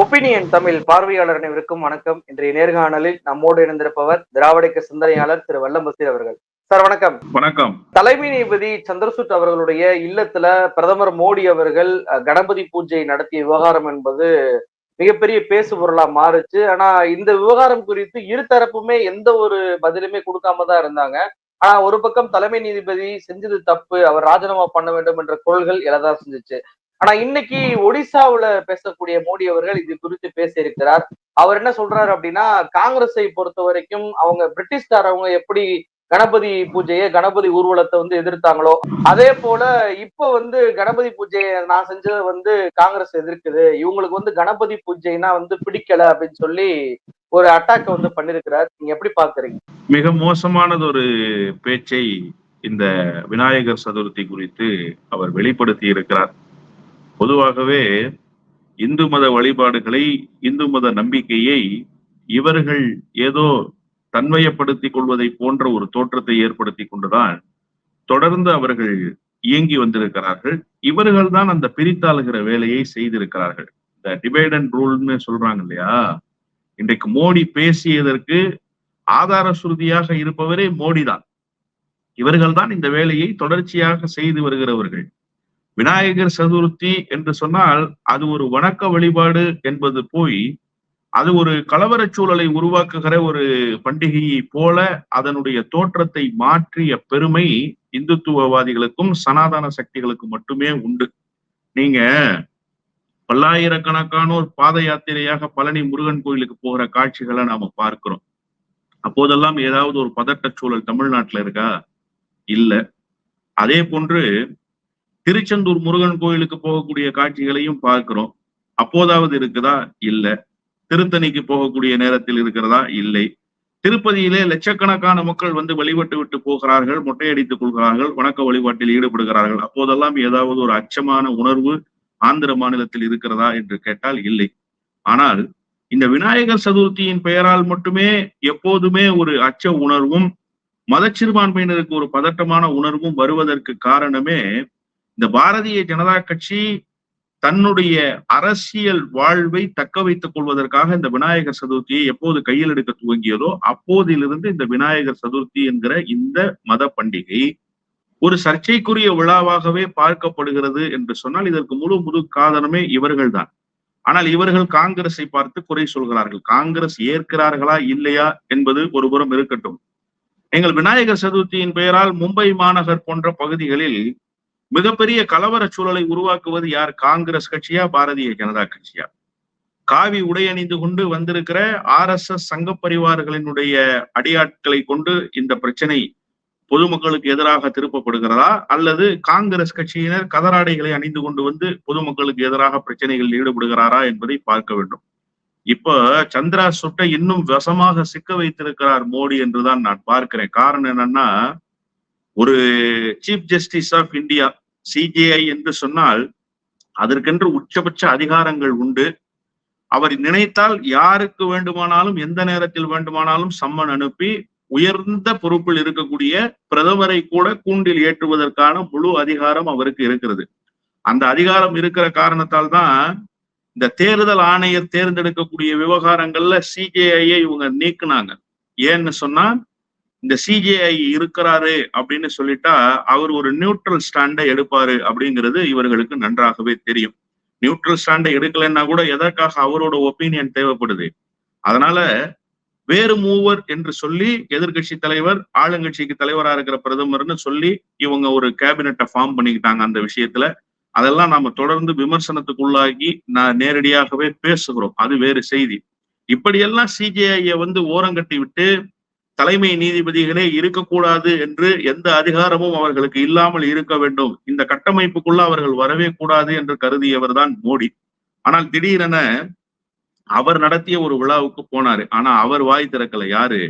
Opinion Tamil பார்வையாளர் அனைவருக்கும் வணக்கம். இன்றைய நேர்காணலில் நம்மோடு இணைந்திருப்பவர் திராவிடக்க சிந்தனையாளர் திரு வல்லம் பசீர் அவர்கள். சார் வணக்கம். வணக்கம். தலைமை நீதிபதி சந்திரசூட் அவர்களுடைய இல்லத்துல பிரதமர் மோடி அவர்கள் கணபதி பூஜை நடத்திய விவகாரம் என்பது மிகப்பெரிய பேசு பொருளா மாறுச்சு. ஆனா இந்த விவகாரம் குறித்து இருதரப்புமே எந்த ஒரு பதிலுமே கொடுக்காம தான் இருந்தாங்க. ஆனா ஒரு பக்கம் தலைமை நீதிபதி செஞ்சது தப்பு அவர் ராஜினாமா பண்ண வேண்டும் என்ற குரல்கள் எழதான் செஞ்சுச்சு. ஆனா இன்னைக்கு ஒடிசாவுல பேசக்கூடிய மோடி அவர்கள் இது குறித்து பேசியிருக்கிறார் அவர் என்ன சொல்றாரு அப்படின்னா காங்கிரஸை பொறுத்த வரைக்கும் அவங்க பிரிட்டிஷ்காரவங்க எப்படி கணபதி பூஜையை கணபதி ஊர்வலத்தை வந்து எதிர்த்தாங்களோ அதே போல இப்ப வந்து கணபதி பூஜையை நான் செஞ்சதை வந்து காங்கிரஸ் எதிர்க்குது. இவங்களுக்கு வந்து கணபதி பூஜைனா வந்து பிடிக்கல அப்படின்னு சொல்லி ஒரு அட்டாக் வந்து பண்ணிருக்கிறார். நீங்க எப்படி பாக்குறீங்க? மிக மோசமானது ஒரு பேச்சை இந்த விநாயகர் சதுர்த்தி குறித்து அவர் வெளிப்படுத்தி இருக்கிறார். பொதுவாகவே இந்து மத வழிபாடுகளை இந்து மத நம்பிக்கையை இவர்கள் ஏதோ தன்மையப்படுத்திக் கொள்வதை போன்ற ஒரு தோற்றத்தை ஏற்படுத்தி கொண்டுதான் தொடர்ந்து அவர்கள் இயங்கி வந்திருக்கிறார்கள். இவர்கள் தான் அந்த பிரித்தாளுகிற வேலையை செய்திருக்கிறார்கள். இந்த டிவைட் அண்ட் ரூல்னு சொல்றாங்க இல்லையா? இன்றைக்கு மோடி பேசியதற்கு ஆதார சுருதியாக இருப்பவரே மோடி தான் இவர்கள் தான் இந்த வேலையை தொடர்ச்சியாக செய்து வருகிறவர்கள். விநாயகர் சதுர்த்தி என்று சொன்னால் அது ஒரு வணக்க வழிபாடு என்பது போய் அது ஒரு கலவரச் சூழலை உருவாக்குகிற ஒரு பண்டிகையை போல அதனுடைய தோற்றத்தை மாற்றிய பெருமை இந்துத்துவவாதிகளுக்கும் சனாதன சக்திகளுக்கும் மட்டுமே உண்டு. நீங்க பல்லாயிரக்கணக்கானோர் பாத யாத்திரையாக பழனி முருகன் கோயிலுக்கு போகிற காட்சிகளை நாம பார்க்கிறோம். அப்போதெல்லாம் ஏதாவது ஒரு பதட்ட சூழல் தமிழ்நாட்டுல இருக்கா? இல்ல. அதே போன்று திருச்செந்தூர் முருகன் கோயிலுக்கு போகக்கூடிய காட்சிகளையும் பார்க்கிறோம். அப்போதாவது இருக்குதா? இல்ல. திருத்தணிக்கு போகக்கூடிய நேரத்தில் இருக்கிறதா? இல்லை. திருப்பதியிலே லட்சக்கணக்கான மக்கள் வந்து வழிபட்டு விட்டு போகிறார்கள் மொட்டையடித்துக் கொள்கிறார்கள் வணக்க வழிபாட்டில் ஈடுபடுகிறார்கள். அப்போதெல்லாம் ஏதாவது ஒரு அச்சமான உணர்வு ஆந்திர மாநிலத்தில் இருக்கிறதா என்று கேட்டால் இல்லை. ஆனால் இந்த விநாயகர் சதுர்த்தியின் பெயரால் மட்டுமே எப்போதுமே ஒரு அச்ச உணர்வும் மதச்சிறுபான்மையினருக்கு ஒரு பதட்டமான உணர்வும் வருவதற்கு காரணமே இந்த பாரதிய ஜனதா கட்சி தன்னுடைய அரசியல் வாழ்வை தக்க வைத்துக் கொள்வதற்காக இந்த விநாயகர் சதுர்த்தியை எப்போது கையில் எடுக்க துவங்கியதோ அப்போதிலிருந்து இந்த விநாயகர் சதுர்த்தி என்கிற இந்த மத பண்டிகை ஒரு சர்ச்சைக்குரிய விழாவாகவே பார்க்கப்படுகிறது என்று சொன்னால் இதற்கு முழு முழு காரணமே இவர்கள்தான். ஆனால் இவர்கள் காங்கிரஸை பார்த்து குறை சொல்கிறார்கள். காங்கிரஸ் ஏற்கிறார்களா இல்லையா என்பது ஒருபுறம் இருக்கட்டும். எங்கள் விநாயகர் சதுர்த்தியின் பெயரால் மும்பை மாநகர் போன்ற பகுதிகளில் மிகப்பெரிய கலவர சூழலை உருவாக்குவது யார்? காங்கிரஸ் கட்சியா பாரதிய ஜனதா கட்சியா? காவி உடை அணிந்து கொண்டு வந்திருக்கிற ஆர் எஸ் எஸ் சங்க பரிவார்களினுடைய அடியாட்களை கொண்டு இந்த பிரச்சனை பொதுமக்களுக்கு எதிராக திருப்பப்படுகிறதா? அல்லது காங்கிரஸ் கட்சியினர் கதராடைகளை அணிந்து கொண்டு வந்து பொதுமக்களுக்கு எதிராக பிரச்சனைகளில் ஈடுபடுகிறாரா என்பதை பார்க்க வேண்டும். இப்ப சந்திரா சுட்டை இன்னும் வசமாக சிக்க வைத்திருக்கிறார் மோடி என்றுதான் நான் பார்க்கிறேன். காரணம் என்னன்னா ஒரு chief justice of India CJI என்று சொன்னால் அதற்கென்று உச்சபட்ச அதிகாரங்கள் உண்டு. அவர் நினைத்தால் யாருக்கு வேண்டுமானாலும் எந்த நேரத்தில் வேண்டுமானாலும் சம்மன் அனுப்பி உயர்ந்த பொறுப்பில் இருக்கக்கூடிய பிரதமரை கூட கூண்டில் ஏற்றுவதற்கான முழு அதிகாரம் அவருக்கு இருக்கிறது. அந்த அதிகாரம் இருக்கிற காரணத்தால் தான் இந்த தேர்தல் ஆணையர் தேர்ந்தெடுக்கக்கூடிய விவகாரங்கள்ல சிஜேஐயை இவங்க நீக்குனாங்க. ஏன்னு சொன்னா இந்த சிஜேஐ இருக்கிறாரு அப்படின்னு சொல்லிட்டா அவர் ஒரு நியூட்ரல் ஸ்டாண்டை எடுப்பாரு அப்படிங்கிறது இவர்களுக்கு நன்றாகவே தெரியும். நியூட்ரல் ஸ்டாண்டை எடுக்கலைன்னா கூட எதற்காக அவரோட ஒப்பீனியன் தேவைப்படுது? அதனால வேறு மூவர் என்று சொல்லி எதிர்கட்சி தலைவர் ஆளுங்கட்சிக்கு தலைவரா இருக்கிற பிரதமர்னு சொல்லி இவங்க ஒரு கேபினட்டை ஃபார்ம் பண்ணிக்கிட்டாங்க அந்த விஷயத்துல. அதெல்லாம் நாம தொடர்ந்து விமர்சனத்துக்குள்ளாகி நான் நேரடியாகவே பேசுகிறோம். அது வேறு செய்தி. இப்படியெல்லாம் சிஜேஐய வந்து ஓரங்கட்டி விட்டு தலைமை நீதிபதிகளே இருக்கக்கூடாது என்று எந்த அதிகாரமும் அவர்களுக்கு இல்லாமல் இருக்க வேண்டும். இந்த கட்டமைப்புக்குள்ள அவர்கள் வரவே கூடாது என்று கருதியவர் தான் மோடி. ஆனால் திடீரென அவர் நடத்திய ஒரு விழாவுக்கு போனாரு. ஆனா அவர் வாய் திறக்கல. யாரு?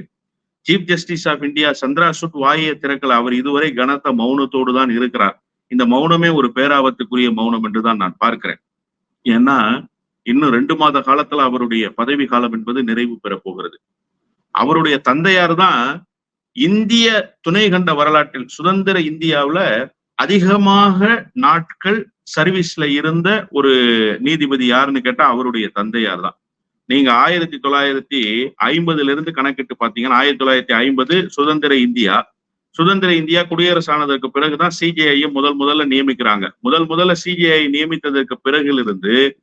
Chief justice of India Chandrachud வாயை திறக்கல. அவர் இதுவரை கனத்த மௌனத்தோடு தான் இருக்கிறார். இந்த மௌனமே ஒரு பேராபத்துக்குரிய மௌனம் என்றுதான் நான் பார்க்கிறேன். ஏன்னா இன்னும் ரெண்டு மாத காலத்துல அவருடைய பதவி காலம் என்பது நிறைவு பெற போகிறது. அவருடைய தந்தையார் தான் இந்திய துணை கண்ட வரலாற்றில் சுதந்திர இந்தியாவுல அதிகமாக நாட்கள் சர்வீஸ்ல இருந்த ஒரு நீதிபதி யாருன்னு கேட்டா அவருடைய தந்தையார் தான். நீங்க ஆயிரத்தி தொள்ளாயிரத்தி ஐம்பதுல இருந்து கணக்கிட்டு பாத்தீங்கன்னா ஆயிரத்தி தொள்ளாயிரத்தி ஐம்பது சுதந்திர இந்தியா. சுதந்திர இந்தியா குடியரசு ஆனதற்கு பிறகுதான் சிஜிஐ முதல் முதல்ல நியமிக்கிறாங்க. முதல் முதல்ல சிஜிஐ நியமித்ததற்கு பிறகிலிருந்து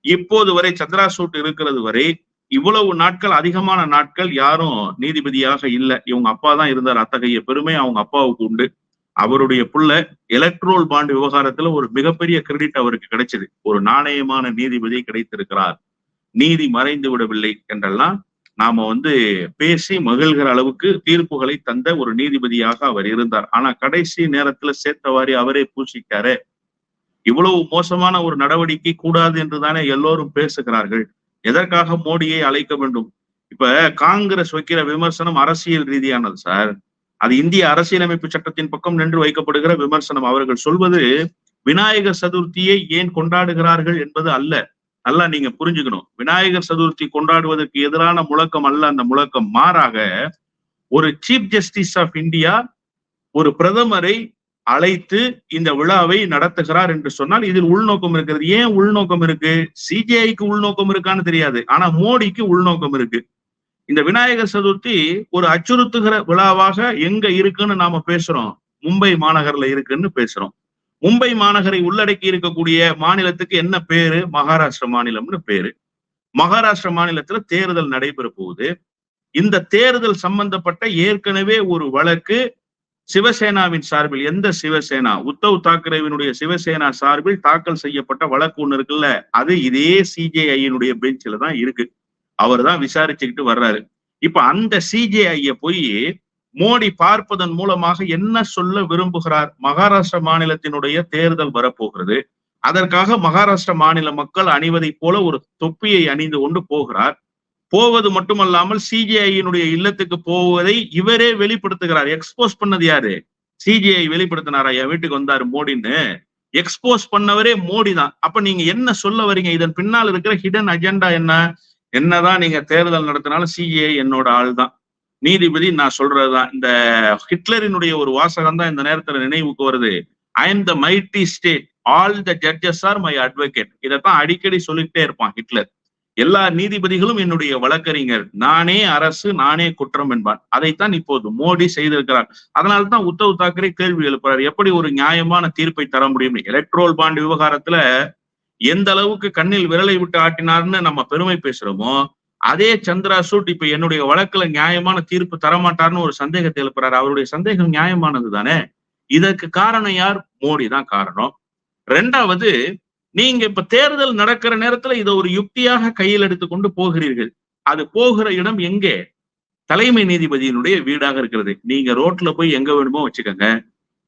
இப்போது வரை சந்திராசூட் இருக்கிறது வரை இவ்வளவு நாட்கள் அதிகமான நாட்கள் யாரும் நீதிபதியாக இல்லை. இவங்க அப்பா தான் இருந்தார். அத்தகைய பெருமை அவங்க அப்பாவுக்கு உண்டு. அவருடைய புள்ள எலக்ட்ரோல் பாண்ட் விவகாரத்துல ஒரு மிகப்பெரிய கிரெடிட் அவருக்கு கிடைச்சது. ஒரு நாணயமான நீதிபதி கிடைத்திருக்கிறார். நீதி மறைந்து விடவில்லை என்றெல்லாம் நாம வந்து பேசி மகிழ்கிற அளவுக்கு தீர்ப்புகளை தந்த ஒரு நீதிபதியாக அவர் இருந்தார். ஆனா கடைசி நேரத்துல சேர்த்தவாரி அவரே பூசிட்டாரு. இவ்வளவு மோசமான ஒரு நடவடிக்கை கூடாது என்றுதானே எல்லோரும் பேசுகிறார்கள். எதற்காக மோடியை அழைக்க வேண்டும்? இப்ப காங்கிரஸ் வைக்கிற விமர்சனம் அரசியல் ரீதியானது சார். அது இந்திய அரசியலமைப்பு சட்டத்தின் பக்கம் நின்று வைக்கப்படுகிற விமர்சனம். அவர்கள் சொல்வது விநாயகர் சதுர்த்தியை ஏன் கொண்டாடுகிறார்கள் என்பது அல்ல. நல்லா நீங்க புரிஞ்சுக்கணும். விநாயகர் சதுர்த்தி கொண்டாடுவதற்கு எதிரான முழக்கம் அல்ல. அந்த முழக்கம் மாறாக ஒரு சீஃப் ஜஸ்டிஸ் ஆஃப் இந்தியா ஒரு பிரதமரை அழைத்து இந்த விழாவை நடத்துகிறார் என்று சொன்னால் இதில் உள்நோக்கம் இருக்கிறது. ஏன் உள்நோக்கம் இருக்கு? சிஜிஐக்கு உள்நோக்கம் இருக்கான்னு தெரியாது. ஆனா மோடிக்கு உள்நோக்கம் இருக்கு. இந்த விநாயகர் சதுர்த்தி ஒரு அச்சுறுத்துகிற விழாவாக எங்க இருக்குன்னு நாம பேசுறோம். மும்பை மாநகர்ல இருக்குன்னு பேசுறோம். மும்பை மாநகரை உள்ளடக்கி இருக்கக்கூடிய மாநிலத்துக்கு என்ன பேரு? மகாராஷ்டிர மாநிலம்னு பேரு. மகாராஷ்டிர மாநிலத்துல தேர்தல் நடைபெற போகுது. இந்த தேர்தல் சம்பந்தப்பட்ட ஏற்கனவே ஒரு வழக்கு சிவசேனாவின் சார்பில் எந்த சிவசேனா? உத்தவ் தாக்கரேவினுடைய சிவசேனா சார்பில் தாக்கல் செய்யப்பட்ட வழக்கு ஒண்ணு இருக்குல்ல அது இதே சிஜேஐயினுடைய பெஞ்சில தான் இருக்கு. அவர் தான் விசாரிச்சுக்கிட்டு வர்றாரு. இப்ப அந்த சிஜேஐய போய் மோடி பார்ப்பதன் மூலமாக என்ன சொல்ல விரும்புகிறார்? மகாராஷ்டிர மாநிலத்தினுடைய தேர்தல் வரப்போகிறது. அதற்காக மகாராஷ்டிர மாநில மக்கள் அணிவதைப் போல ஒரு தொப்பியை அணிந்து கொண்டு போகிறார். போவது மட்டுமல்லாமல் சிஜிஐயினுடைய இல்லத்துக்கு போவதை இவரே வெளிப்படுத்துகிறார். எக்ஸ்போஸ் பண்ணது யாரு? சிஜிஐ வெளிப்படுத்தினாரா? என் வீட்டுக்கு வந்தாரு மோடின்னு. எக்ஸ்போஸ் பண்ணவரே மோடி தான். அப்ப நீங்க என்ன சொல்ல வரீங்க? இதன் பின்னால் இருக்கிற ஹிடன் அஜெண்டா என்ன? என்னதான் நீங்க தேர்தல் நடத்தினாலும் சிஜிஐ என்னோட ஆள் தான். நீதிபதி நான் சொல்றதுதான் இந்த ஹிட்லரினுடைய ஒரு வாசகம் தான் இந்த நேரத்துல நினைவுக்கு வருது. I am the mighty state all the judges are my advocate இதைத்தான் அடிக்கடி சொல்லிக்கிட்டே இருப்பான் ஹிட்லர். எல்லா நீதிபதிகளும் என்னுடைய வழக்கறிஞர். நானே அரசு நானே குற்றம் என்பான். அதைத்தான் இப்போது மோடி செய்திருக்கிறார். அதனால தான் உத்தவ் தாக்கரே கேள்வி எழுப்புறார். எப்படி ஒரு நியாயமான தீர்ப்பை தர முடியும்? எலக்ட்ரோல் பாண்ட் விவகாரத்துல எந்த அளவுக்கு கண்ணில் விரலை விட்டு ஆட்டினார்னு நம்ம பெருமை பேசுறோமோ அதே சந்திரா சூட் இப்ப என்னுடைய வழக்குல நியாயமான தீர்ப்பு தரமாட்டார்னு ஒரு சந்தேகத்தை எழுப்புறாரு. அவருடைய சந்தேகம் நியாயமானது தானே இதற்கு காரணம் யார்? மோடி தான் காரணம். ரெண்டாவது நீங்க இப்ப தேர்தல் நடக்கிற நேரத்துல இதை ஒரு யுக்தியாக கையில் எடுத்துக்கொண்டு போகிறீர்கள். அது போகிற இடம் எங்கே? தலைமை நீதிபதியினுடைய வீடாக இருக்கிறது. நீங்க ரோட்ல போய் எங்க வேணுமோ வச்சுக்கோங்க.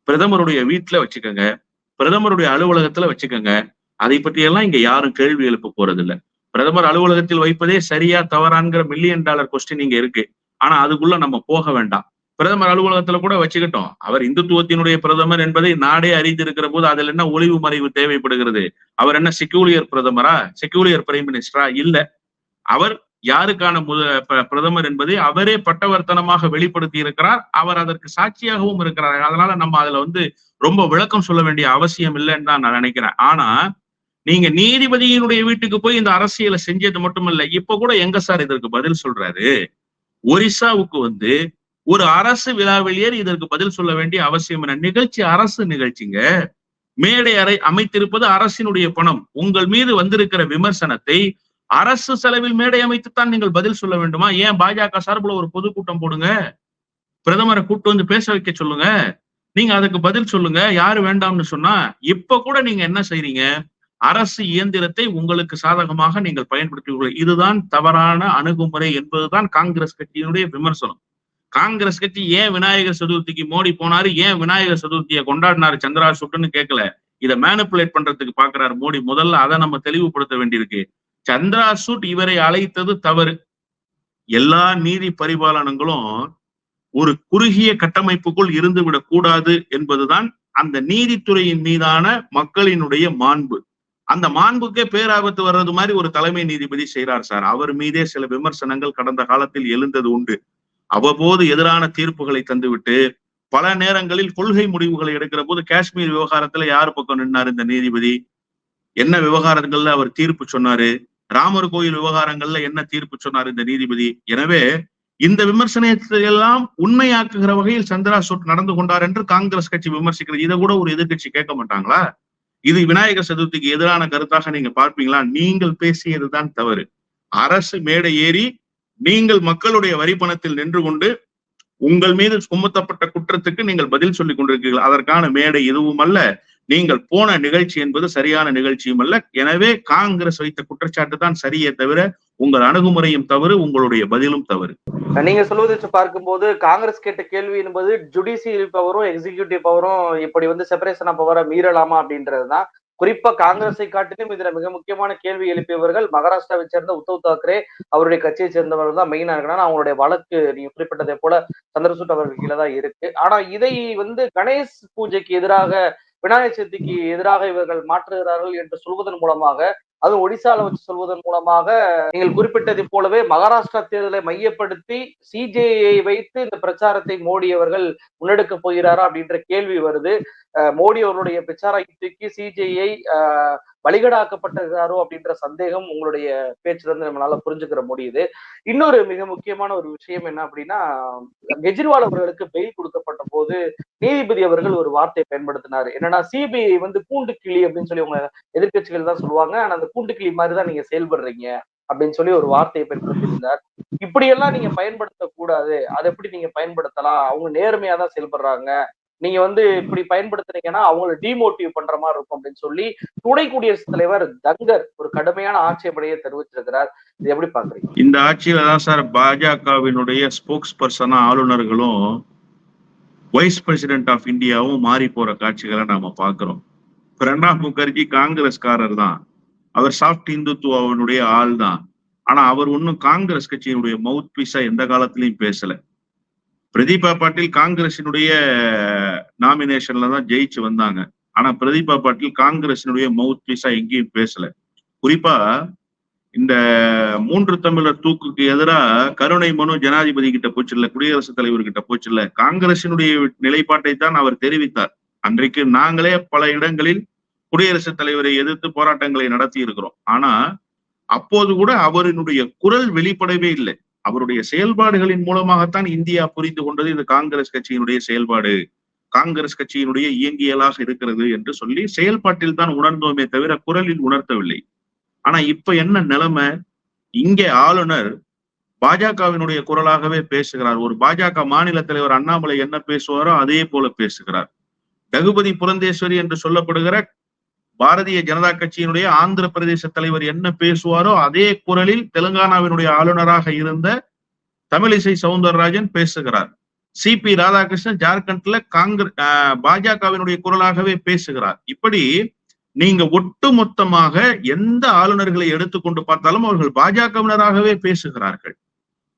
பிரதமருடைய வீட்டுல வச்சுக்கோங்க. பிரதமருடைய அலுவலகத்துல வச்சுக்கோங்க. அதை பற்றி எல்லாம் இங்க யாரும் கேள்வி எழுப்ப போறது இல்ல பிரதமர் அலுவலகத்தில் வைப்பதே சரியா தவறான்கிற மில்லியன் டாலர் கொஸ்டின் இங்க இருக்கு. ஆனா அதுக்குள்ள நம்ம போக வேண்டாம். பிரதமர் அலுவலகத்துல கூட வச்சுக்கிட்டோம். அவர் இந்துத்துவத்தினுடைய பிரதமர் என்பதை நாடே அறிந்திருக்கிற போது அதுல என்ன ஒளிவு மறைவு தேவைப்படுகிறது? அவர் என்ன செக்யூலியர் பிரதமரா? செக்யூலியர் பிரைம் மினிஸ்டரா? இல்ல. அவர் யாருக்கான முத பிரதமர் என்பதை அவரே பட்டவர்த்தனமாக வெளிப்படுத்தி இருக்கிறார் அவர் அதற்கு சாட்சியாகவும் இருக்கிறார். அதனால நம்ம அதுல வந்து ரொம்ப விளக்கம் சொல்ல வேண்டிய அவசியம் இல்லைன்னு தான் நான் நினைக்கிறேன். ஆனா நீங்க நீதிபதியினுடைய வீட்டுக்கு போய் இந்த அரசியலை செஞ்சது மட்டுமல்ல இப்ப கூட எங்க சார் இதற்கு பதில் சொல்றாரு? ஒரிசாவுக்கு வந்து ஒரு அரசு விழாவிலேயே இதற்கு பதில் சொல்ல வேண்டிய அவசியம் என்ன? நிகழ்ச்சி அரசு நிகழ்ச்சிங்க. மேடை அறை அமைத்திருப்பது அரசினுடைய பணம். உங்கள் மீது வந்திருக்கிற விமர்சனத்தை அரசு செலவில் மேடை அமைத்துத்தான் நீங்கள் பதில் சொல்ல வேண்டுமா? ஏன் பாஜக சார்பில் ஒரு பொதுக்கூட்டம் போடுங்க? பிரதமரை கூட்டு வந்து பேச வைக்க சொல்லுங்க. நீங்க அதுக்கு பதில் சொல்லுங்க. யாரு வேண்டாம்னு சொன்னா இப்ப கூட நீங்க என்ன செய்றீங்க? அரசு இயந்திரத்தை உங்களுக்கு சாதகமாக நீங்கள் பயன்படுத்தி இதுதான் தவறான அணுகுமுறை என்பதுதான் காங்கிரஸ் கட்சியினுடைய விமர்சனம். காங்கிரஸ் கட்சி ஏன் விநாயகர் சதுர்த்திக்கு மோடி போனாரு? ஏன் விநாயகர் சதுர்த்தியை கொண்டாடினாரு சந்திரா சுட்டுன்னு கேட்கல? இதை மேனிப்புலேட் பண்றதுக்கு பாக்குறாரு மோடி. முதல்ல அதை நம்ம தெளிவுபடுத்த வேண்டியிருக்கு. சந்திரா சூட் இவரை அழைத்தது தவறு. எல்லா நீதி பரிபாலனங்களும் ஒரு குறுகிய கட்டமைப்புக்குள் இருந்து விடக்கூடாது என்பதுதான் அந்த நீதித்துறையின் மீதான மக்களினுடைய மாண்பு. அந்த மாண்புக்கே பேராபத்து வர்றது மாதிரி ஒரு தலைமை நீதிபதி செய்கிறார் சார். அவர் மீதே சில விமர்சனங்கள் கடந்த காலத்தில் எழுந்தது உண்டு. அவ்வப்போது எதிரான தீர்ப்புகளை தந்துவிட்டு பல நேரங்களில் கொள்கை முடிவுகளை எடுக்கிற போது காஷ்மீர் விவகாரத்துல யார் பக்கம் நின்னார் இந்த நீதிபதி? என்ன விவகாரங்கள்ல அவர் தீர்ப்பு சொன்னாரு? ராமர் கோயில் விவகாரங்கள்ல என்ன தீர்ப்பு சொன்னார் இந்த நீதிபதி? எனவே இந்த விமர்சனத்தை எல்லாம் உண்மையாக்குகிற வகையில் சந்திரா சூட் நடந்து கொண்டார் என்று காங்கிரஸ் கட்சி விமர்சிக்கிறது. இதை கூட ஒரு எதிர்க்கட்சி கேட்க மாட்டாங்களா? இது விநாயகர் சதுர்த்திக்கு எதிரான கருத்தாக நீங்க பார்ப்பீங்களா? நீங்கள் பேசியதுதான் தவறு. அரசு மேடை ஏறி நீங்கள் மக்களுடைய வரி பணத்தில் நின்று கொண்டு உங்கள் மீது சுமத்தப்பட்ட குற்றத்துக்கு நீங்கள் பதில் சொல்லிக் கொண்டிருக்கிறீர்கள். அதற்கான மேடை எதுவும் அல்ல. நீங்கள் போன நிகழ்ச்சி என்பது சரியான நிகழ்ச்சியும் அல்ல. எனவே காங்கிரஸ் வைத்த குற்றச்சாட்டு தான் சரியே தவிர உங்கள் அணுகுமுறையும் தவறு உங்களுடைய பதிலும் தவறு. நீங்க சொல்வதை வச்சு பார்க்கும்போது காங்கிரஸ் கேட்ட கேள்வி என்பது ஜுடிஷியல் பவரும் எக்ஸிகியூட்டிவ் பவரும் இப்படி வந்து செப்பரேஷன் ஆஃப் பவரை மீறலாமா அப்படின்றதுதான். குறிப்பா காங்கிரஸை காட்டிலும் இதுல மிக முக்கியமான கேள்வி எழுப்பியவர்கள் மகாராஷ்டிராவை சேர்ந்த உத்தவ் தாக்கரே அவருடைய கட்சியை சேர்ந்தவர்கள் தான் மெயினா இருக்கணும் அவங்களுடைய வழக்கு நீங்க குறிப்பிட்டதை போல சந்திரசூட் அவர்கள் கீழே தான் இருக்கு. ஆனா இதை வந்து கணேஷ் பூஜைக்கு எதிராக விநாயகர் சதுர்த்திக்கு எதிராக இவர்கள் மாற்றுகிறார்கள் என்று சொல்வதன் மூலமாக அது ஒடிசால வச்சு சொல்வதன் மூலமாக நீங்கள் குறிப்பிட்டதை போலவே மகாராஷ்டிரா தேர்தலை மையப்படுத்தி சிஜேஐ வைத்து இந்த பிரச்சாரத்தை மோடி அவர்கள் முன்னெடுக்க போகிறாரா அப்படின்ற கேள்வி வருது. மோடி அவர்களுடைய பிரச்சார யுக்திக்கு சிஜேஐ வழிகடாக்கப்பட்டிருக்காரோ அப்படின்ற சந்தேகம் உங்களுடைய பேச்சுல இருந்து நம்மளால புரிஞ்சுக்கிற முடியுது. இன்னொரு மிக முக்கியமான ஒரு விஷயம் என்ன அப்படின்னா கெஜ்ரிவால் அவர்களுக்கு பெயில் கொடுக்கப்பட்ட போது நீதிபதி அவர்கள் ஒரு வார்த்தையை பயன்படுத்தினார். என்னன்னா சிபிஐ வந்து கூண்டு கிளி அப்படின்னு சொல்லி உங்க எதிர்கட்சிகள் தான் சொல்லுவாங்க. ஆனா அந்த கூண்டு கிளி மாதிரி தான் நீங்க செயல்படுறீங்க அப்படின்னு சொல்லி ஒரு வார்த்தையை பயன்படுத்தியிருந்தார். இப்படியெல்லாம் நீங்க பயன்படுத்த கூடாது அதை எப்படி நீங்க பயன்படுத்தலாம்? அவங்க நேர்மையா தான் செயல்படுறாங்க. நீங்க வந்து இப்படி பயன்படுத்துனீங்கன்னா அவங்களை டிமோட்டிவ் பண்ற மாதிரி இருக்கும் அப்படின்னு சொல்லி துணை குடியரசுத் தலைவர் தங்கர் ஒரு கடுமையான ஆட்சேபனையை தெரிவிச்சிருக்கிறார் இது எப்படி பாக்குறீங்க இந்த ஆட்சியில தான் சார் பாஜகவினுடைய ஸ்போக்ஸ் பர்சனா ஆளுநர்களும் வைஸ் பிரசிடென்ட் ஆஃப் இந்தியாவும் மாறி போற காட்சிகளை நாம பாக்குறோம் பிரணாப் முகர்ஜி காங்கிரஸ்காரர் தான். அவர் சாஃப்ட் இந்துத்துவாவினுடைய ஆள் தான் ஆனா அவர் ஒன்னும் காங்கிரஸ் கட்சியினுடைய மவுத் பீஸா எந்த காலத்திலையும் பேசல. பிரதீபா பாட்டில் காங்கிரசினுடைய நாமினேஷன்ல தான் ஜெயிச்சு வந்தாங்க. ஆனா பிரதீபா பாட்டில் காங்கிரசினுடைய மவுத் பீஸா எங்கேயும் பேசல. குறிப்பா இந்த மூன்று தமிழர் தூக்குக்கு எதிராக கருணை மனு ஜனாதிபதி கிட்ட போச்சு இல்ல குடியரசுத் தலைவர் கிட்ட போச்சு இல்ல காங்கிரசினுடைய நிலைப்பாட்டை தான் அவர் தெரிவித்தார். அன்றைக்கு நாங்களே பல இடங்களில் குடியரசுத் தலைவரை எதிர்த்து போராட்டங்களை நடத்தி இருக்கிறோம் ஆனா அப்போது கூட அவரினுடைய குரல் வெளிப்படவே இல்லை. அவருடைய செயல்பாடுகளின் மூலமாகத்தான் இந்தியா புரிந்து கொண்டது. இது காங்கிரஸ் கட்சியினுடைய செயல்பாடு. காங்கிரஸ் கட்சியினுடைய இயங்கியலாக இருக்கிறது என்று சொல்லி செயல்பாட்டில் தான் உணர்ந்தோமே தவிர குரலில் உணர்த்தவில்லை. ஆனா இப்ப என்ன நிலைமை? இங்கே ஆளுநர் பாஜகவினுடைய குரலாகவே பேசுகிறார். ஒரு பாஜக மாநில தலைவர் அண்ணாமலை என்ன பேசுவாரோ அதே போல பேசுகிறார். ரகுபதி புரந்தேஸ்வரி என்று சொல்லப்படுகிற பாரதிய ஜனதா கட்சியினுடைய ஆந்திர பிரதேச தலைவர் என்ன பேசுவாரோ அதே குரலில் தெலுங்கானாவினுடைய ஆளுநராக இருந்த தமிழிசை சவுந்தரராஜன் பேசுகிறார். சி பி ராதாகிருஷ்ணன் ஜார்க்கண்ட்ல காங்கிரஸ் பாஜகவினுடைய குரலாகவே பேசுகிறார். இப்படி நீங்க ஒட்டு மொத்தமாக எந்த ஆளுநர்களை எடுத்துக்கொண்டு பார்த்தாலும் அவர்கள் பாஜகவினராகவே பேசுகிறார்கள்.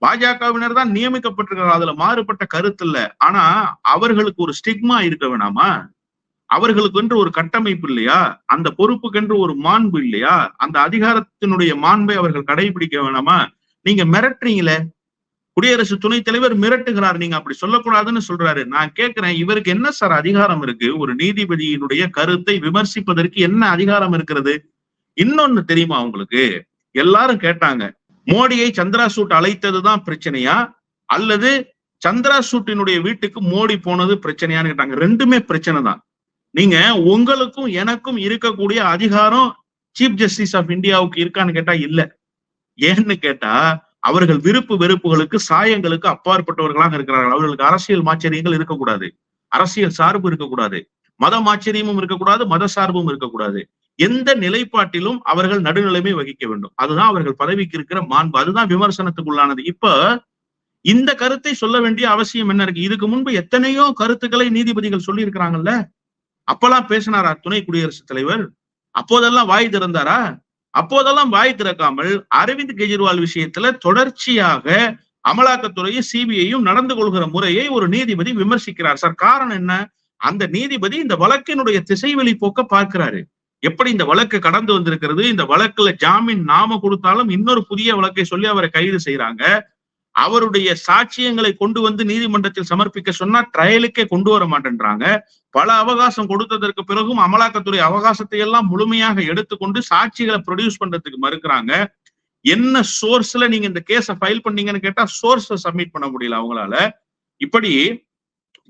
பாஜகவினர் தான் நியமிக்கப்பட்டிருக்கிறார். அதுல மாறுபட்ட கருத்து இல்ல. ஆனா அவர்களுக்கு ஒரு ஸ்டிக்மா இருக்க வேணாமா? அவர்களுக்கு என்று ஒரு கட்டமைப்பு இல்லையா? அந்த பொறுப்புக்கென்று ஒரு மாண்பு இல்லையா? அந்த அதிகாரத்தினுடைய மாண்பை அவர்கள் கடைபிடிக்க வேணாமா? நீங்க மிரட்டுறீங்களே. குடியரசு துணைத் தலைவர் மிரட்டுகிறார். நீங்க அப்படி சொல்லக்கூடாதுன்னு சொல்றாரு. நான் கேட்கிறேன் இவருக்கு என்ன சார் அதிகாரம் இருக்கு? ஒரு நீதிபதியினுடைய கருத்தை விமர்சிப்பதற்கு என்ன அதிகாரம் இருக்கிறது? இன்னொன்னு தெரியுமா உங்களுக்கு? எல்லாரும் கேட்டாங்க மோடியை சந்திரா சூட் அழைத்ததுதான் பிரச்சனையா? அல்லது சந்திரா சூட்டினுடைய வீட்டுக்கு மோடி போனது பிரச்சனையான்னு கேட்டாங்க. ரெண்டுமே பிரச்சனை தான். நீங்க உங்களுக்கும் எனக்கும் இருக்கக்கூடிய அதிகாரம் சீஃப் ஜஸ்டிஸ் ஆஃப் இந்தியாவுக்கு இருக்கான்னு கேட்டா இல்ல. ஏன்னு கேட்டா அவர்கள் விருப்பு வெறுப்புகளுக்கு சாயங்களுக்கு அப்பாற்பட்டவர்களாக இருக்கிறார்கள். அவர்களுக்கு அரசியல் மாச்சரியங்கள் இருக்கக்கூடாது. அரசியல் சார்பு இருக்கக்கூடாது. மத மாச்சரியமும் இருக்கக்கூடாது மத சார்பும் இருக்கக்கூடாது. எந்த நிலைப்பாட்டிலும் அவர்கள் நடுநிலைமை வகிக்க வேண்டும். அதுதான் அவர்கள் பதவிக்கு இருக்கிற மாண்பு. அதுதான் விமர்சனத்துக்குள்ளானது. இப்ப இந்த கருத்தை சொல்ல வேண்டிய அவசியம் என்ன இருக்கு? இதுக்கு முன்பு எத்தனையோ கருத்துக்களை நீதிபதிகள் சொல்லி இருக்கிறாங்கல்ல அப்பெல்லாம் பேசினாரா துணை குடியரசுத் தலைவர்? அப்போதெல்லாம் வாய் திறந்தாரா? அப்போதெல்லாம் வாய் திறக்காமல் அரவிந்த் கெஜ்ரிவால் விஷயத்துல தொடர்ச்சியாக அமலாக்கத்துறையும் சிபிஐயும் நடந்து கொள்கிற முறையை ஒரு நீதிபதி விமர்சிக்கிறார். சார் காரணம் என்ன? அந்த நீதிபதி இந்த வழக்கினுடைய திசைவெளி போக்க பார்க்கிறாரு. எப்படி இந்த வழக்கு கடந்து வந்திருக்கிறது? இந்த வழக்குல ஜாமீன் நாம கொடுத்தாலும் இன்னொரு புதிய வழக்கை சொல்லி அவரை கைது செய்யறாங்க அவருடைய சாட்சியங்களை கொண்டு வந்து நீதிமன்றத்தில் சமர்ப்பிக்க சொன்னா ட்ரையலுக்கே கொண்டு வர மாட்டேன்றாங்க. பல அவகாசம் கொடுத்ததற்கு பிறகும் அமலாக்கத்துறை அவகாசத்தை எல்லாம் முழுமையாக எடுத்துக்கொண்டு சாட்சிகளை ப்ரொடியூஸ் பண்றதுக்கு மறுக்கிறாங்க. என்ன சோர்ஸ்ல நீங்க இந்த கேஸை ஃபைல் பண்ணீங்கன்னு கேட்டா சோர்ஸ் சப்மிட் பண்ண முடியல அவங்களால. இப்படி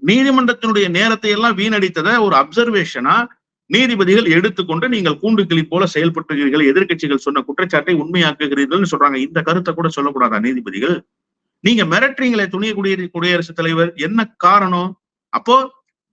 நீதிமன்றத்தினுடைய நேரத்தை எல்லாம் வீணடித்ததை ஒரு அப்சர்வேஷனா நீதிபதிகள் எடுத்துக்கொண்டு நீங்கள் கூண்டு கிளி போல செயல்பட்டுகிறீர்கள் எதிர்க்கட்சிகள் சொன்ன குற்றச்சாட்டை உண்மையாக்குகிறீர்கள்னு சொல்றாங்க. இந்த கருத்தை கூட சொல்லக்கூடாதா நீதிபதிகள்? நீங்க மிரட்டுறீங்களே துணை குடியரசு குடியரசுத் தலைவர் என்ன காரணம்? அப்போ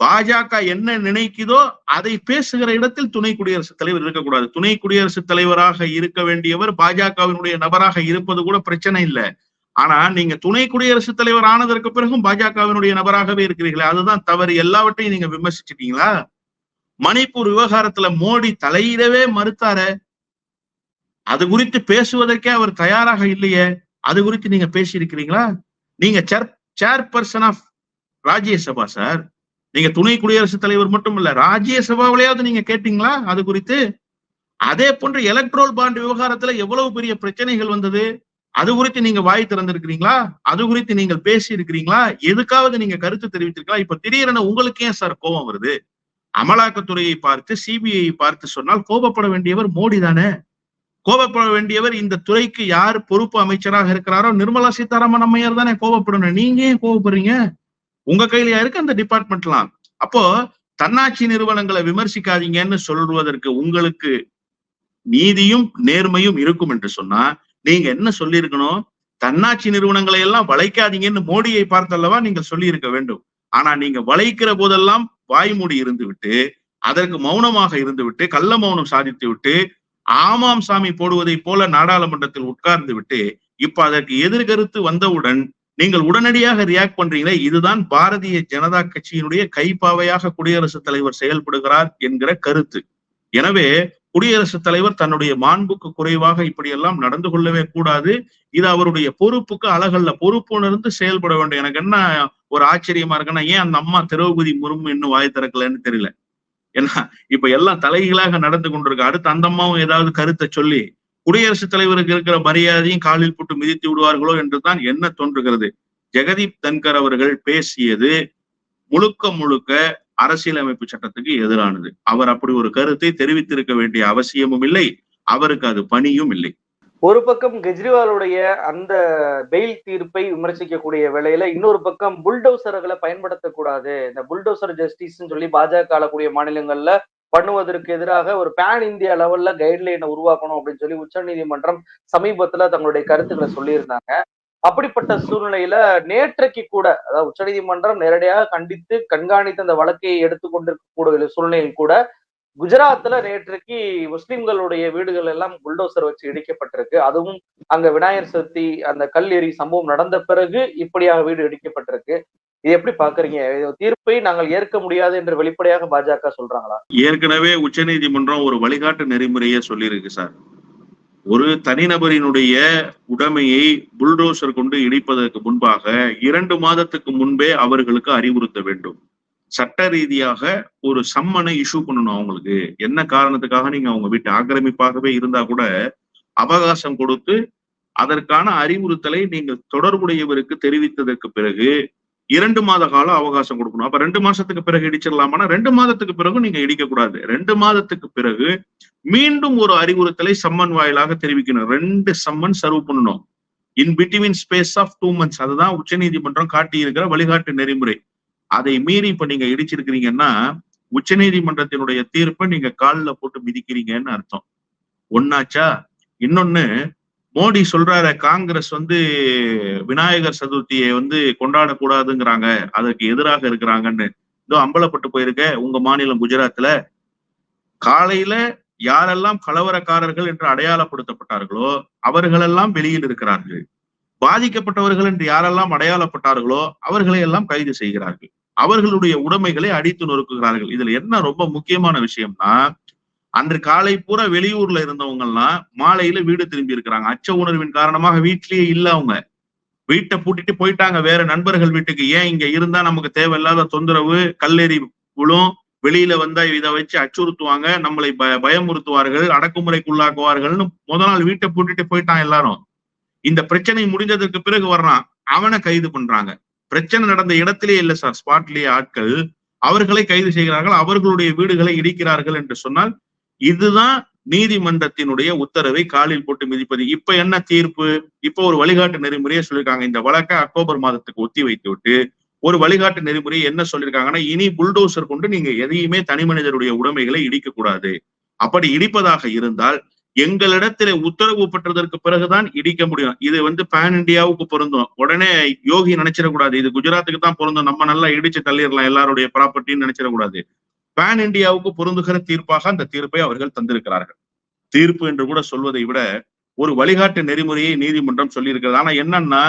பாஜக என்ன நினைக்குதோ அதை பேசுகிற இடத்தில் துணை குடியரசுத் தலைவர் இருக்கக்கூடாது. துணை குடியரசுத் தலைவராக இருக்க வேண்டியவர் பாஜகவினுடைய நபராக இருப்பது கூட பிரச்சனை இல்லை. ஆனா நீங்க துணை குடியரசுத் தலைவர் ஆனதற்கு பிறகும் பாஜகவினுடைய நபராகவே இருக்கிறீர்களே அதுதான் தவறு. எல்லாவற்றையும் நீங்க விமர்சிச்சிட்டீங்களா? மணிப்பூர் விவகாரத்துல மோடி தலையிடவே மறுத்தார. அது குறித்து பேசுவதற்கே அவர் தயாராக இல்லையே. அது குறித்து நீங்க பேசியிருக்கிறீங்களா? நீங்க chair chairperson of Rajya Sabha sir நீங்க துணை குடியரசுத் தலைவர் மட்டும் இல்ல ராஜ்யசபாவிலேயாவது நீங்க கேட்டீங்களா? அது குறித்து. அதே போன்று எலக்ட்ரோல் பாண்ட் விவகாரத்துல எவ்வளவு பெரிய பிரச்சனைகள் வந்தது? அது குறித்து நீங்க வாய் திறந்திருக்கிறீங்களா? அது குறித்து நீங்கள் பேசி இருக்கிறீங்களா எதுக்காவது நீங்க கருத்து தெரிவித்திருக்கலாம் இப்ப திடீரென உங்களுக்கு ஏன் சார் கோபம் வருது? அமலாக்கத்துறையை பார்த்து சிபிஐ பார்த்து சொன்னால் கோபப்பட வேண்டியவர் மோடி தானே? கோபப்பட வேண்டியவர் இந்த துறைக்கு யார் பொறுப்பு அமைச்சராக இருக்கிறாரோ நிர்மலா சீதாராமன் அம்மையார் தானே கோபப்படணும். நீங்க ஏன் கோபப்படுறீங்க? உங்க கையிலயா இருக்கு அந்த டிபார்ட்மெண்ட்லாம்? அப்போ தன்னாட்சி நிறுவனங்களை விமர்சிக்காதீங்கன்னு சொல்வதற்கு உங்களுக்கு நீதியும் நேர்மையும் இருக்கும் என்று சொன்னா நீங்க என்ன சொல்லியிருக்கணும்? தன்னாட்சி நிறுவனங்களை எல்லாம் வளைக்காதீங்கன்னு மோடியை பார்த்தல்லவா நீங்கள் சொல்லி இருக்க வேண்டும். ஆனா நீங்க வளைக்கிற போதெல்லாம் வாய்மூடி இருந்து விட்டு அதற்கு மௌனமாக இருந்து விட்டு கள்ள மௌனம் சாதித்து விட்டு ஆமாம் சாமி போடுவதை போல நாடாளுமன்றத்தில் உட்கார்ந்து விட்டு இப்ப அதற்கு எதிர்கருத்து வந்தவுடன் நீங்கள் உடனடியாக ரியாக்ட் பண்றீங்களே இதுதான் பாரதிய ஜனதா கட்சியினுடைய கைப்பாவையாக குடியரசுத் தலைவர் செயல்படுகிறார் என்கிற கருத்து. எனவே குடியரசுத் தலைவர் தன்னுடைய மாண்புக்கு குறைவாக இப்படியெல்லாம் நடந்து கொள்ளவே கூடாது. இது அவருடைய பொறுப்புக்கு அழகல்ல பொறுப்பு உணர்ந்து செயல்பட வேண்டும். எனக்கு என்ன ஒரு ஆச்சரியமா இருக்குன்னா ஏன் அந்த அம்மா திரௌபதி முர்மு இன்னும் வாய் திறக்கலன்னு தெரியல. ஏன்னா இப்ப எல்லாம் தலைகளாக நடந்து கொண்டிருக்கு. அடுத்து அந்த அம்மாவும் ஏதாவது கருத்தை சொல்லி குடியரசுத் தலைவருக்கு இருக்கிற மரியாதையும் காலில் போட்டு மிதித்து விடுவார்களோ என்றுதான் என்ன தோன்றுகிறது? ஜெகதீப் தன்கர் அவர்கள் பேசியது முழுக்க முழுக்க அரசியலமைப்பு சட்டத்துக்கு எதிரானது. அவர் அப்படி ஒரு கருத்தை தெரிவித்திருக்க வேண்டிய அவசியமும் இல்லை. அவருக்கு அது பணியும் இல்லை. ஒரு பக்கம் கெஜ்ரிவாலுடைய அந்த பெயில் தீர்ப்பை விமர்சிக்கக்கூடிய வேளையில இன்னொரு பக்கம் புல்டோசர்களை பயன்படுத்தக்கூடாது. இந்த புல்டோசர் ஜஸ்டிஸ்ன்னு சொல்லி பாஜக ஆளக்கூடிய மாநிலங்கள்ல பண்ணுவதற்கு எதிராக ஒரு பேன் இந்தியா லெவல்ல கைட்லைனை உருவாக்கணும் அப்படின்னு சொல்லி உச்சநீதிமன்றம் சமீபத்துல தங்களுடைய கருத்துக்களை சொல்லியிருந்தாங்க. அப்படிப்பட்ட சூழ்நிலையில நேற்றைக்கு கூட அதாவது உச்சநீதிமன்றம் நேரடியாக கண்டித்து கண்காணித்து அந்த வழக்கை எடுத்துக்கொண்டிருக்கக்கூடிய சூழ்நிலையில் கூட குஜராத்ல நேற்றுக்கு முஸ்லிம்களுடைய வீடுகள் எல்லாம் புல்டோசர் வச்சு இடிக்கப்பட்டிருக்கு. அதுவும் அங்க விநாயகர் சதுர்த்தி அந்த கல் எறி சம்பவம் நடந்த பிறகு இப்படியாக வீடு இடிக்கப்பட்டிருக்கு. இது எப்படி பாக்குறீங்க? தீர்ப்பை நாங்கள் ஏற்க முடியாது என்று வெளிப்படையாக பாஜக சொல்றாங்களா? ஏற்கனவே உச்சநீதிமன்றம் ஒரு வழிகாட்டு நெறிமுறையை சொல்லியிருக்கு சார். ஒரு தனிநபரினுடைய உடைமையை புல்டோசர் கொண்டு இடிப்பதற்கு முன்பாக இரண்டு மாதத்துக்கு முன்பே அவர்களுக்கு அறிவுறுத்த வேண்டும். சட்ட ரீதியாக ஒரு சம்மனை இஷ்யூ பண்ணணும் அவங்களுக்கு. என்ன காரணத்துக்காக நீங்க அவங்க வீட்டு ஆக்கிரமிப்பாகவே இருந்தா கூட அவகாசம் கொடுத்து அதற்கான அறிவுறுத்தலை நீங்கள் தொடர்புடையவருக்கு தெரிவித்ததற்கு பிறகு இரண்டு மாத காலம் அவகாசம் கொடுக்கணும். அப்ப ரெண்டு மாசத்துக்கு பிறகு இடிச்சிடலாமானா ரெண்டு மாதத்துக்கு பிறகு நீங்க இடிக்க கூடாது ரெண்டு மாதத்துக்கு பிறகு மீண்டும் ஒரு அறிவுறுத்தலை சம்மன் வாயிலாக தெரிவிக்கணும். ரெண்டு சம்மன் சர்வ் பண்ணணும். In between space of two months அதுதான் உச்சநீதிமன்றம் காட்டி இருக்கிற வழிகாட்டு நெறிமுறை. அதை மீறி இப்ப நீங்க இடிச்சிருக்கிறீங்கன்னா உச்சநீதிமன்றத்தினுடைய தீர்ப்பை நீங்க காலில் போட்டு மிதிக்கிறீங்கன்னு அர்த்தம். ஒன்னாச்சா இன்னொன்னு மோடி சொல்றாரு காங்கிரஸ் வந்து விநாயகர் சதுர்த்தியை வந்து கொண்டாடக்கூடாதுங்கிறாங்க. அதற்கு எதிராக இருக்கிறாங்கன்னு. இதோ அம்பலப்பட்டு போயிருக்க உங்க மாநிலம் குஜராத்ல. காலையில யாரெல்லாம் கலவரக்காரர்கள் என்று அடையாளப்படுத்தப்பட்டார்களோ அவர்களெல்லாம் வெளியில் இருக்கிறார்கள். பாதிக்கப்பட்டவர்கள் என்று யாரெல்லாம் அடையாளப்பட்டார்களோ அவர்களை எல்லாம் கைது செய்கிறார்கள். அவர்களுடைய உடைமைகளை அடித்து நொறுக்குகிறார்கள். இதுல என்ன ரொம்ப முக்கியமான விஷயம்னா அன்று காலை பூரா வெளியூர்ல இருந்தவங்க எல்லாம் மாலையில வீடு திரும்பி இருக்கிறாங்க. அச்ச உணர்வின் காரணமாக வீட்லயே இல்ல அவங்க. வீட்டை பூட்டிட்டு போயிட்டாங்க. வேற நண்பர்கள் வீட்டுக்கு ஏன் இங்க இருந்தா நமக்கு தேவையில்லாத தொந்தரவு கல்லெறி விழும். வெளியில வந்தா இதை வச்சு அச்சுறுத்துவாங்க. நம்மளை ப பயமுறுத்துவார்கள். அடக்குமுறைக்குள்ளாக்குவார்கள்னு முத நாள் வீட்டை பூட்டிட்டு போயிட்டான் எல்லாரும். இந்த பிரச்சனை முடிஞ்சதற்கு பிறகு வர்றான். அவனை கைது பண்றாங்க. பிரச்சனை நடந்த இடத்திலே இல்ல சார். ஸ்பாட்லேயே ஆட்கள் அவர்களை கைது செய்கிறார்கள் அவர்களுடைய வீடுகளை இடிக்கிறார்கள் என்று சொன்னால் இதுதான் நீதிமன்றத்தினுடைய உத்தரவை காலில் போட்டு மிதிப்பது. இப்ப என்ன தீர்ப்பு? இப்ப ஒரு வழிகாட்டு நெறிமுறையை சொல்லியிருக்காங்க இந்த வழக்கை அக்டோபர் மாதத்துக்கு ஒத்தி வைத்து விட்டு ஒரு வழிகாட்டு நெறிமுறை என்ன சொல்லியிருக்காங்கன்னா இனி புல்டோசர் கொண்டு நீங்க எதையுமே தனி மனிதருடைய உடைமைகளை இடிக்க கூடாது அப்படி இடிப்பதாக இருந்தால் எங்களிடத்துல உத்தரவு பெற்றதற்கு பிறகுதான் இடிக்க முடியும். இது வந்து பேன் இந்தியாவுக்கு பொருந்தும். உடனே யோகி நினைச்சிடக்கூடாது. இது குஜராத்துக்கு தான் பொருந்தும். நம்ம நல்லா இடிச்சு தள்ளிடலாம். எல்லாருடைய ப்ராப்பர்ட்டின்னு நினைச்சிடக்கூடாது. பேன் இந்தியாவுக்கு பொருந்துகிற தீர்ப்பாக அந்த தீர்ப்பை அவர்கள் தந்திருக்கிறார்கள். தீர்ப்பு என்று கூட சொல்வதை விட ஒரு வழிகாட்டு நெறிமுறையை நீதிமன்றம் சொல்லியிருக்கிறது. ஆனா என்னன்னா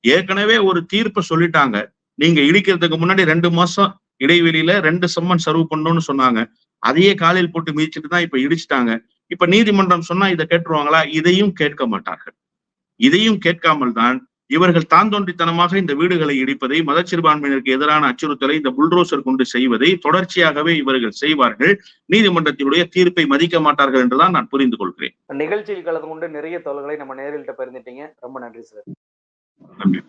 ஏற்கனவே ஒரு தீர்ப்பை சொல்லிட்டாங்க. நீங்க இடிக்கிறதுக்கு முன்னாடி ரெண்டு மாசம் இடைவெளியில ரெண்டு சம்மன் சர்வ் பண்ணணும்னு சொன்னாங்க. அதையே காலில் போட்டு மிதிச்சிட்டு தான் இப்ப இடிச்சிட்டாங்க. இப்ப நீதிமன்றம் சொன்னா இதை கேட்டுருவாங்களா? இதையும் கேட்க மாட்டார்கள். இதையும் கேட்காமல் தான் இவர்கள் தாந்தோன்றித்தனமாக இந்த வீடுகளை இடிப்பதை மதச்சிறுபான்மையினருக்கு எதிரான அச்சுறுத்தலை இந்த புல்ரோசர் கொண்டு செய்வதை தொடர்ச்சியாகவே இவர்கள் செய்வார்கள். நீதிமன்றத்தினுடைய தீர்ப்பை மதிக்க மாட்டார்கள் என்றுதான் நான் புரிந்து கொள்கிறேன். நிகழ்ச்சியில் கலந்து கொண்டு நிறைய தோல்களை நம்ம நேரில் பரிந்துட்டீங்க ரொம்ப நன்றி சார். நன்றி.